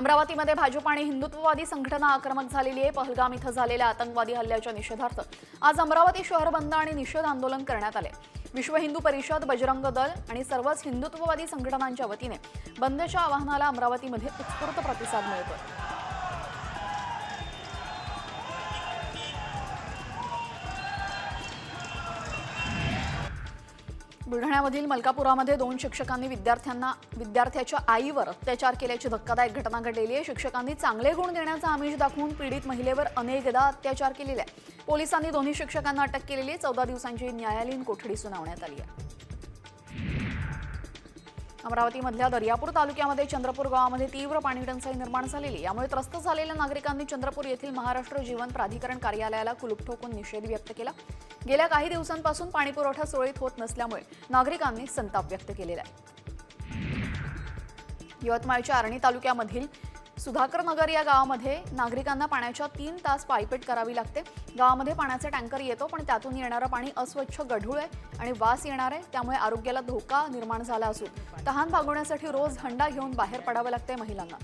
अमरावतीमध्ये भाजप आणि हिंदुत्ववादी संघटना आक्रमक झालेली आहे. पहलगाम इथं झालेल्या आतंकवादी हल्ल्याच्या निषेधार्थ आज अमरावती शहर बंद आणि निषेध आंदोलन करण्यात आले विश्व हिंदू परिषद बजरंग दल आणि सर्वच हिंदुत्ववादी संघटनांच्या वतीने बंदच्या आवाहनाला अमरावतीमध्ये उत्स्फूर्त प्रतिसाद मिळतोय. बुलढाण्यामधील मलकापुरामध्ये दोन शिक्षकांनी विद्यार्थ्यांना विद्यार्थ्याच्या आईवर अत्याचार केल्याची धक्कादायक घटना घडलेली आहे. शिक्षकांनी चांगले गुण देण्याचा आमिष दाखवून पीडित महिलेवर अनेकदा अत्याचार केलेला आहे पोलिसांनी दोन्ही शिक्षकांना अटक केलेली आहे. चौदा दिवसांची न्यायालयीन कोठडी सुनावण्यात आली आहे. अमरावतीमधल्या दर्यापूर तालुक्यामध्ये चंद्रपूर गावामध्ये तीव्र पाणी टंचाई निर्माण झालेली यामुळे त्रस्त झालेल्या नागरिकांनी चंद्रपूर येथील महाराष्ट्र जीवन प्राधिकरण कार्यालयाला कुलूप ठोकून निषेध व्यक्त केला. गेल्या काही दिवसांपासून पाणीपुरवठा सुरळीत होत नसल्यामुळे नागरिकांनी संताप व्यक्त केलेला आहे. यवतमाळच्या आर्णी तालुक्यामधील सुधाकर नगर या गावामध्ये नागरिकांना पाण्याच्या तीन तास पायपीट करावी लागते. गावामध्ये पाण्याचा टँकर येतो पण त्यातून येणारं पाणी अस्वच्छ गढूळ आहे आणि वास येणार आहे त्यामुळे आरोग्याला धोका निर्माण झाला असून तहान भागवण्यासाठी रोज हंडा घेऊन बाहेर पडावं लागते महिलांना.